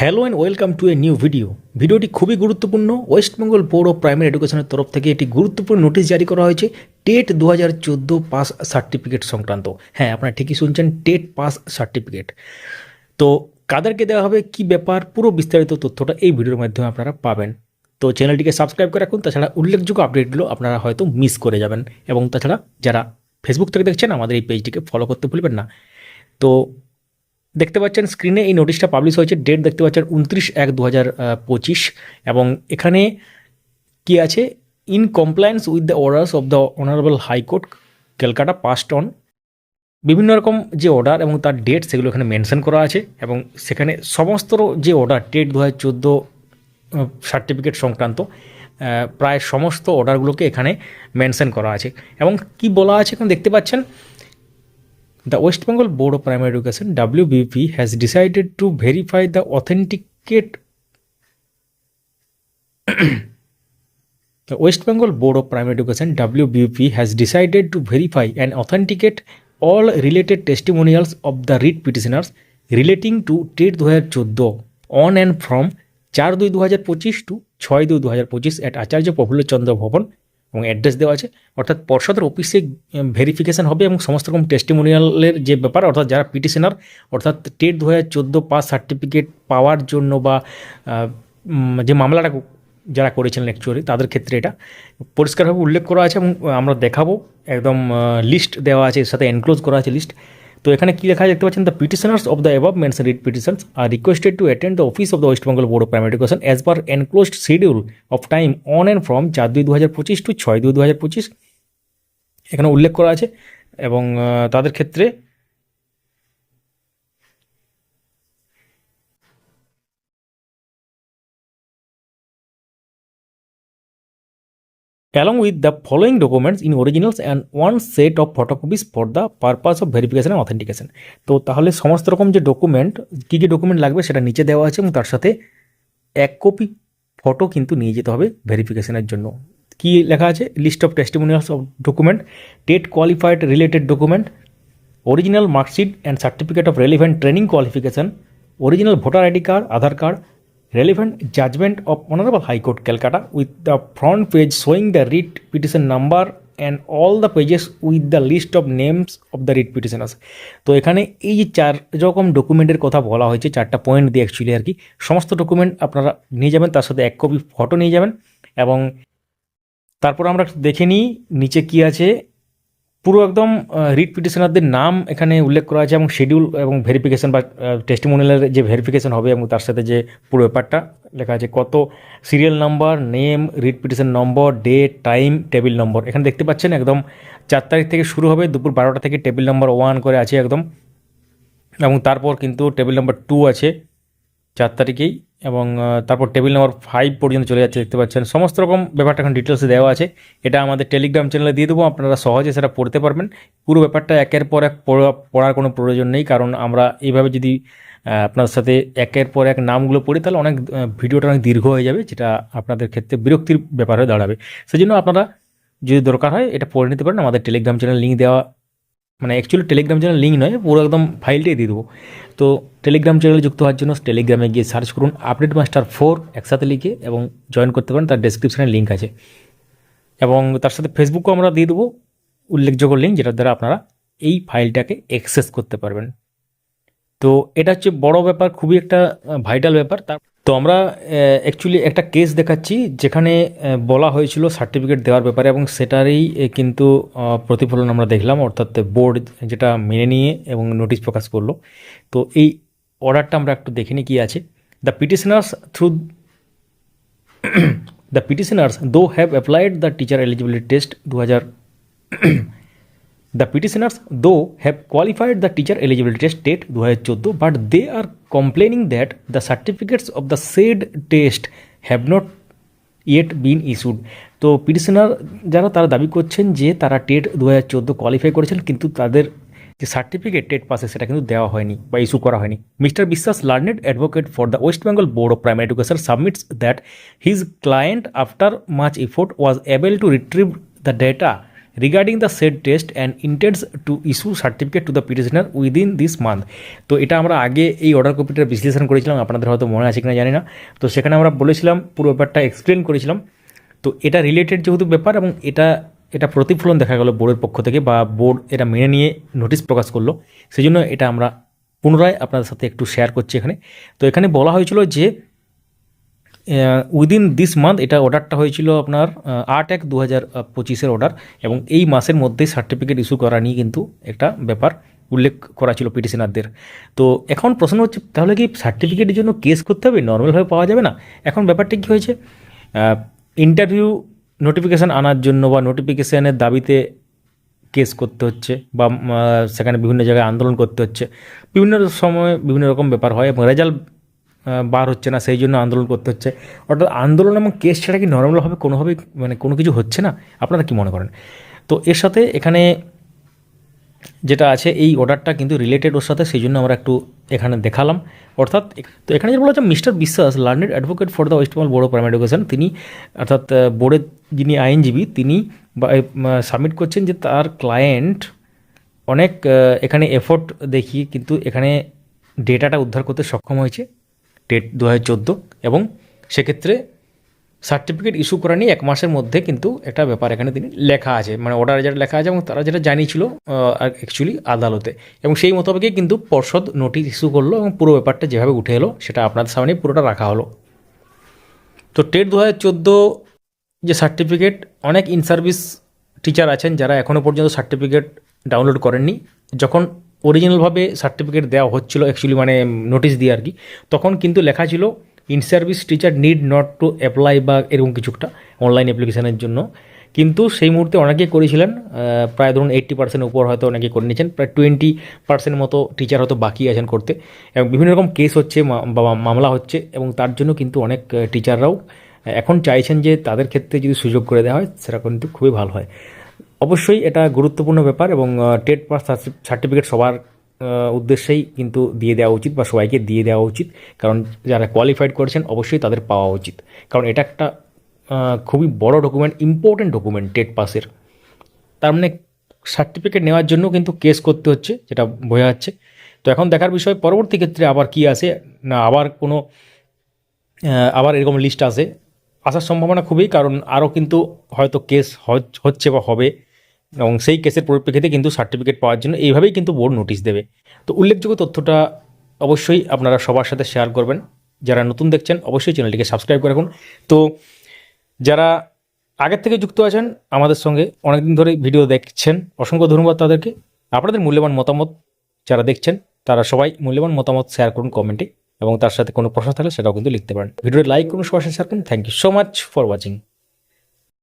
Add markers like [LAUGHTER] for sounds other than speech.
Hello and welcome to a new video. ভিডিওটি খুবই গুরুত্বপূর্ণ। ওয়েস্ট পৌর প্রাইমারি এডুকেশনের তরফ থেকে একটি গুরুত্বপূর্ণ নোটিশ জারি করা হয়েছে, টেট দু হাজার চোদ্দ পাস সার্টিফিকেট সংক্রান্ত। হ্যাঁ আপনারা ঠিকই শুনছেন, টেট পাস সার্টিফিকেট। তো কাদেরকে দেওয়া হবে কি ব্যাপার, পুরো বিস্তারিত তথ্যটা এই ভিডিওর মাধ্যমে আপনারা পাবেন। তো চ্যানেলটিকে সাবস্ক্রাইব করে রাখুন, তাছাড়া উল্লেখযোগ্য আপডেটগুলো আপনারা হয়তো মিস করে যাবেন। এবং তাছাড়া যারা ফেসবুক থেকে দেখছেন, আমাদের এই পেজটিকে ফলো করতে ভুলবেন না। তো দেখতে পাচ্ছেন স্ক্রিনে এই নোটিশটা পাবলিশ হয়েছে ডেট দেখতে পাচ্ছেন উনত্রিশ এক দু পঁচিশ এবং এখানে কি আছে? In compliance with the orders of the honourable high court Calcutta passed on বিভিন্ন রকম যে অর্ডার এবং তার ডেট সেগুলো এখানে মেনশন করা আছে এবং সেখানে সমস্ত যে অর্ডার ডেট দু হাজার চোদ্দ সার্টিফিকেট সংক্রান্ত প্রায় সমস্ত অর্ডারগুলোকে এখানে মেনশন করা আছে। এবং কি বলা আছে এখানে দেখতে পাচ্ছেন? The West Bengal Board of Primary Education WBP has decided to verify the authenticate The West Bengal Board of Primary Education WBP has decided to verify and authenticate all related testimonials of the read petitioners relating to TET 2014 on and from চার দুই দু হাজার পঁচিশ two ছয় দুই দু হাজার পঁচিশ অ্যাট আচার্য প্রফুল্লচন্দ্র ভবন এবং অ্যাড্রেস দেওয়া আছে। অর্থাৎ পর্ষদের অফিসে ভেরিফিকেশান হবে এবং সমস্ত রকম টেস্টিমোনিয়ালের যে ব্যাপার, অর্থাৎ যারা পিটিশনার অর্থাৎ টেট দু হাজার চোদ্দ পাস সার্টিফিকেট পাওয়ার জন্য বা যে মামলাটা যারা করেছিলেন অ্যাকচুয়ালি তাদের ক্ষেত্রে এটা পরিষ্কারভাবে উল্লেখ করা আছে এবং আমরা দেখাবো। একদম লিস্ট দেওয়া আছে, এর সাথে এনক্লোজ করা আছে লিস্ট তো এখানে কি লেখা দেখতে পাচ্ছেন? The petitioners of the above mentioned writ petitions are requested to attend the office of the West Bengal board of primary education as per enclosed schedule of time on and from চার দুই দু হাজার পঁচিশ two ছয় দুই দু হাজার পঁচিশ। এখানে উল্লেখ করা আছে এবং তাদের ক্ষেত্রে along with the following documents in originals and one set of photocopies for the purpose of verification and authentication. তো তাহলে সমস্ত রকম যে ডকুমেন্ট কী কী ডকুমেন্ট লাগবে সেটা নিচে দেওয়া আছে এবং তার সাথে এক কপি ফটো কিন্তু নিয়ে যেতে হবে ভেরিফিকেশনের জন্য। কি লেখা আছে? List of testimonials of document TET qualified related document original marksheet and certificate of relevant training qualification original voter ID card Aadhaar card relevant judgement of honourable high court Calcutta with the front page showing the writ petition number and all the pages with the list of names of the writ petitioners তো এখানে এই যে চার রকম ডকুমেন্টের কথা বলা হয়েছে, চারটা পয়েন্ট দিয়ে অ্যাকচুয়ালি আর কি, সমস্ত ডকুমেন্ট আপনারা নিয়ে যাবেন, তার সাথে এক কপি ফটো নিয়ে যাবেন এবং তারপর আমরা দেখে নিই নিচে কী আছে। পুরো একদম রিট পিটিশনারদের নাম এখানে উল্লেখ করা আছে এবং শিডিউল এবং ভেরিফিকেশন বা টেস্টিমোনিয়ালের যে ভেরিফিকেশন হবে এবং তার সাথে যে পুরো ব্যাপারটা লেখা আছে, কত serial number name writ petition number date time table number এখানে দেখতে পাচ্ছেন একদম চার তারিখ থেকে শুরু হবে, দুপুর বারোটা থেকে টেবিল নম্বর ওয়ান করে আছে একদম। এবং তারপর কিন্তু টেবিল নম্বর টু আছে, চার তারিখেই। এবং তারপর টেবিল নাম্বার ফাইভ পর্যন্ত চলে যাচ্ছে, দেখতে পাচ্ছেন। সমস্ত রকম ব্যাপারটা এখন ডিটেলসে দেওয়া আছে। এটা আমাদের টেলিগ্রাম চ্যানেলে দিয়ে দেবো, আপনারা সহজে সেটা পড়তে পারবেন। পুরো ব্যাপারটা একের পর এক পড়া- পড়ার কোনো প্রয়োজন নেই, কারণ আমরা এইভাবে যদি আপনার সাথে একের পর এক নামগুলো পড়ি, তাহলে অনেক ভিডিওটা অনেক দীর্ঘ হয়ে যাবে, যেটা আপনাদের ক্ষেত্রে বিরক্তির ব্যাপার হয়ে দাঁড়াবে। সেই জন্য আপনারা যদি দরকার হয়, এটা পড়ে নিতে পারেন। আমাদের টেলিগ্রাম চ্যানেল লিঙ্ক দেওয়া মানে অ্যাকচুয়ালি টেলিগ্রাম চ্যানেল লিঙ্ক নয়, পুরো একদম ফাইলটাই দিয়ে দেবো। তো টেলিগ্রাম চ্যানেলে যুক্ত হওয়ার জন্য টেলিগ্রামে গিয়ে সার্চ করুন আপডেট মাস্টার ফোর একসাথে লিখে এবং জয়েন করতে পারেন, তার ডেসক্রিপশনে লিঙ্ক আছে। এবং তার সাথে ফেসবুকও আমরা দিয়ে দেবো, উল্লেখযোগ্য লিঙ্ক যেটার দ্বারা আপনারা এই ফাইলটাকে অ্যাক্সেস করতে পারবেন। তো এটা হচ্ছে বড় ব্যাপার, খুবই একটা ভাইটাল ব্যাপার। তার তো আমরা অ্যাকচুয়ালি একটা কেস দেখাচ্ছি যেখানে বলা হয়েছিল সার্টিফিকেট দেওয়ার ব্যাপারে এবং সেটারই কিন্তু প্রতিফলন আমরা দেখলাম, অর্থাৎ বোর্ড যেটা মেনে নিয়ে এবং নোটিশ প্রকাশ করল। তো এই অর্ডারটা আমরা একটু দেখে নিই কী আছে। The petitioners through the petitioners, though have applied the teacher eligibility test 2000 [CLEARS THROAT] the petitioners, though, have qualified the teacher eligibility test date 2014 but they are complaining that the certificates of the said test have not yet been issued তো petitioner যারা, তারা দাবি করছেন যে তারা TET দু হাজার চোদ্দ কোয়ালিফাই করেছেন, কিন্তু তাদের যে সার্টিফিকেট টেট পাসে সেটা কিন্তু দেওয়া হয়নি বা ইস্যু করা হয়নি। Mister Biswas learned advocate for the West Bengal board of primary education submits that his client after much effort was able to retrieve the data regarding the set test and intends to issue certificate to the petitioner within this month তো এটা আমরা আগে এই order কপিটার বিশ্লেষণ করেছিলাম, আপনাদের হয়তো মনে আছে কিনা জানি না। তো সেখানে আমরা বলেছিলাম, পুরো ব্যাপারটা এক্সপ্লেন করেছিলাম। তো এটা রিলেটেড যেহেতু ব্যাপার এবং এটা এটা প্রতিফলন দেখা গেল বোর্ডের পক্ষ থেকে বা বোর্ড এটা মেনে নিয়ে নোটিশ প্রকাশ করল। সেই জন্য এটা আমরা পুনরায় আপনাদের সাথে একটু শেয়ার করছি এখানে। তো এখানে বলা হয়েছিল যে উইদিন দিস মান্থ এটা অর্ডারটা হয়েছিল আপনার আট এক দু হাজার পঁচিশের অর্ডার এবং এই মাসের মধ্যেই সার্টিফিকেট ইস্যু করা নিয়ে কিন্তু একটা ব্যাপার উল্লেখ করা ছিল পিটিশনারদের তো এখন প্রশ্ন হচ্ছে, তাহলে কি সার্টিফিকেটের জন্য কেস করতে হবে? নর্মালভাবে পাওয়া যাবে না? এখন ব্যাপারটা কী হয়েছে? ইন্টারভিউ নোটিফিকেশান আনার জন্য বা নোটিফিকেশানের দাবিতে কেস করতে হচ্ছে বা সেখানে বিভিন্ন জায়গায় আন্দোলন করতে হচ্ছে। বিভিন্ন সময় বিভিন্ন রকম ব্যাপার হয় এবং রেজাল্ট বার হচ্ছে না, সেই জন্য আন্দোলন করতে হচ্ছে। অর্থাৎ আন্দোলন এবং কেস ছাড়া কি নর্মালভাবে কোনোভাবেই মানে কোনো কিছু হচ্ছে না? আপনারা কি মনে করেন? তো এর সাথে এখানে যেটা আছে, এই অর্ডারটা কিন্তু রিলেটেড ওর সাথে, সেই জন্য আমরা একটু এখানে দেখালাম। অর্থাৎ তো এখানে যেটা বলা হচ্ছে, mister Biswas learned advocate for the West Bengal board of primary education তিনি অর্থাৎ বোর্ডের যিনি আইনজীবী, তিনি সাবমিট করছেন যে তার ক্লায়েন্ট অনেক এখানে এফোর্ট দেখিয়ে কিন্তু এখানে ডেটাটা উদ্ধার করতে সক্ষম হয়েছে। ডেট দু চোদ্দ এবং সেক্ষেত্রে সার্টিফিকেট ইস্যু করা নিয়ে এক মাসের মধ্যে কিন্তু একটা ব্যাপার এখানে তিনি লেখা আছে। মানে অর্ডারে যেটা লেখা আছে এবং তারা যেটা জানিয়েছিল অ্যাকচুয়ালি আদালতে। এবং সেই মোতাবেকই কিন্তু পর্ষদ নোটিশ ইস্যু করল এবং পুরো ব্যাপারটা যেভাবে উঠে এলো সেটা আপনাদের সামনে পুরোটা রাখা হলো। তো টেট দু হাজার চোদ্দ যে সার্টিফিকেট অনেক ইন সার্ভিস টিচার আছেন যারা এখনও পর্যন্ত সার্টিফিকেট ডাউনলোড করেননি। যখন অরিজিনালভাবে সার্টিফিকেট দেওয়া হচ্ছিল অ্যাকচুয়ালি মানে নোটিশ দিয়ে আর কি। তখন কিন্তু লেখা ছিল in service teacher need not to apply বা এরকম কিছুটা অনলাইন অ্যাপ্লিকেশনের জন্য। কিন্তু সেই মুহূর্তে অনেকেই করেছিলেন প্রায় ধরুন এইট্টি পার্সেন্ট উপর হয়তো অনেকে করে নিয়েছেন, প্রায় টোয়েন্টি পার্সেন্ট মতো টিচার হয়তো বাকি আছেন করতে। এবং বিভিন্ন রকম কেস হচ্ছে মামলা হচ্ছে, এবং তার জন্য কিন্তু অনেক টিচাররাও এখন চাইছেন যে তাদের ক্ষেত্রে যদি সুযোগ করে দেওয়া হয়, সেটা কিন্তু খুবই ভালো হয়। অবশ্যই এটা গুরুত্বপূর্ণ ব্যাপার এবং টেট পাস সার্টিফিকেট সবার উদ্দেশ্যেই কিন্তু দিয়ে দেওয়া উচিত বা সবাইকে দিয়ে দেওয়া উচিত। কারণ যারা কোয়ালিফাইড করেছেন অবশ্যই তাদের পাওয়া উচিত। কারণ এটা একটা খুবই বড় ডকুমেন্ট ইম্পর্টেন্ট ডকুমেন্ট টেট পাসের তার মানে সার্টিফিকেট নেওয়ার জন্য কিন্তু কেস করতে হচ্ছে, যেটা বোঝা যাচ্ছে। তো এখন দেখার বিষয়, পরবর্তী ক্ষেত্রে আবার কি আসে না, আবার কোনো আবার এরকম লিস্ট আসে আসার সম্ভাবনা খুবই, কারণ আরও কিন্তু হয়তো কেস হচ্ছে বা হবে। এবং সেই কেসের পরিপ্রেক্ষিতে কিন্তু সার্টিফিকেট পাওয়ার জন্য এইভাবেই কিন্তু বোর্ড নোটিশ দেবে। তো উল্লেখযোগ্য তথ্যটা অবশ্যই আপনারা সবার সাথে শেয়ার করবেন। যারা নতুন দেখছেন, অবশ্যই চ্যানেলটিকে সাবস্ক্রাইব করে রাখুন। তো যারা আগের থেকে যুক্ত আছেন, আমাদের সঙ্গে অনেকদিন ধরে ভিডিও দেখছেন, অসংখ্য ধন্যবাদ তাদেরকে। আপনাদের মূল্যবান মতামত যারা দেখছেন, তারা সবাই মূল্যবান মতামত শেয়ার করুন কমেন্টে এবং তার সাথে কোনো প্রশ্ন থাকলে সেটাও কিন্তু লিখতে পারেন। ভিডিওটি লাইক করুন, সবার সাথে শেয়ার করুন। Thank you so much for watching